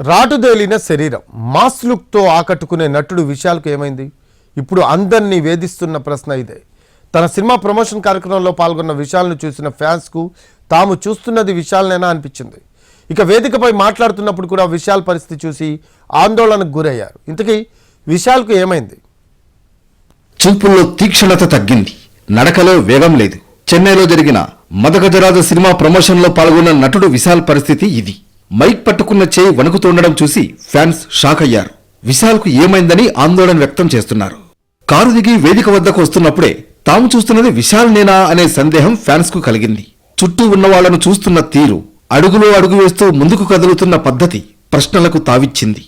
రాటుదేలిన శరీరం. మాస్ లుక్తో ఆకట్టుకునే నటుడు విశాల్కు ఏమైంది? ఇప్పుడు అందరినీ వేధిస్తున్న ప్రశ్న ఇదే. తన సినిమా ప్రమోషన్ కార్యక్రమంలో పాల్గొన్న విశాల్ను చూసిన ఫ్యాన్స్కు తాము చూస్తున్నది విశాల్నేనా అనిపించింది. ఇక వేదికపై మాట్లాడుతున్నప్పుడు కూడా విశాల్ పరిస్థితి చూసి ఆందోళనకు గురయ్యారు. ఇంతకీ విశాల్కు ఏమైంది? చూపుల్లో తీక్షణత తగ్గింది. నడకలో వేగం లేదు. చెన్నైలో జరిగిన మదగజరాజ సినిమా ప్రమోషన్లో పాల్గొన్న నటుడు విశాల్ పరిస్థితి ఇది. మైక్ పట్టుకున్న చేయి వణుకుతుండడం చూసి ఫ్యాన్స్ షాక్ అయ్యారు. విశాల్కు ఏమైందని ఆందోళన వ్యక్తం చేస్తున్నారు. కారు దిగి వేదిక వద్దకు వస్తున్నప్పుడే తాము చూస్తున్నది విశాల్ నేనా అనే సందేహం ఫ్యాన్స్కు కలిగింది. చుట్టూ ఉన్న వాళ్ళను చూస్తున్న తీరు అడుగులో అడుగు వేస్తూ ముందుకు కదులుతున్న పద్ధతి ప్రశ్నలకు తావిచ్చింది.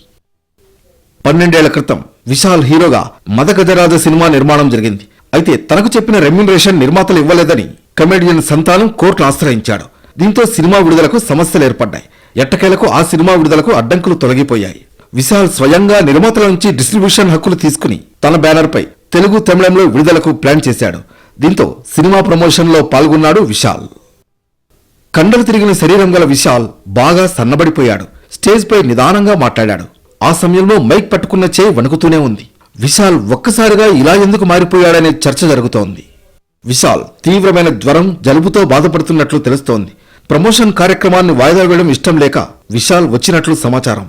పన్నెండేళ్ళ క్రితం విశాల్ హీరోగా మదగజరాజ సినిమా నిర్మాణం జరిగింది. అయితే తనకు చెప్పిన రెమ్యునరేషన్ నిర్మాతలు ఇవ్వలేదని కమెడియన్ సంతానం కోర్టు ఆశ్రయించాడు. దీంతో సినిమా విడుదలకు సమస్యలు ఏర్పడ్డాయి. ఎట్టకేలకు ఆ సినిమా విడుదలకు అడ్డంకులు తొలగిపోయాయి. విశాల్ స్వయంగా నిర్మాతల నుంచి డిస్ట్రిబ్యూషన్ హక్కులు తీసుకుని తన బ్యానర్పై తెలుగు తమిళంలో విడుదలకు ప్లాన్ చేశాడు. దీంతో సినిమా ప్రమోషన్లో పాల్గొన్నాడు విశాల్. కండలు తిరిగిన శరీరం గల విశాల్ బాగా సన్నబడిపోయాడు. స్టేజ్పై నిదానంగా మాట్లాడాడు. ఆ సమయంలో మైక్ పట్టుకున్న చేయి వణుకుతూనే ఉంది. విశాల్ ఒక్కసారిగా ఇలా ఎందుకు మారిపోయాడనే చర్చ జరుగుతోంది. విశాల్ తీవ్రమైన జ్వరం జలుబుతో బాధపడుతున్నట్లు తెలుస్తోంది. ప్రమోషన్ కార్యక్రమాన్ని వాయిదా వేయడం ఇష్టం లేక విశాల్ వచ్చినట్లు సమాచారం.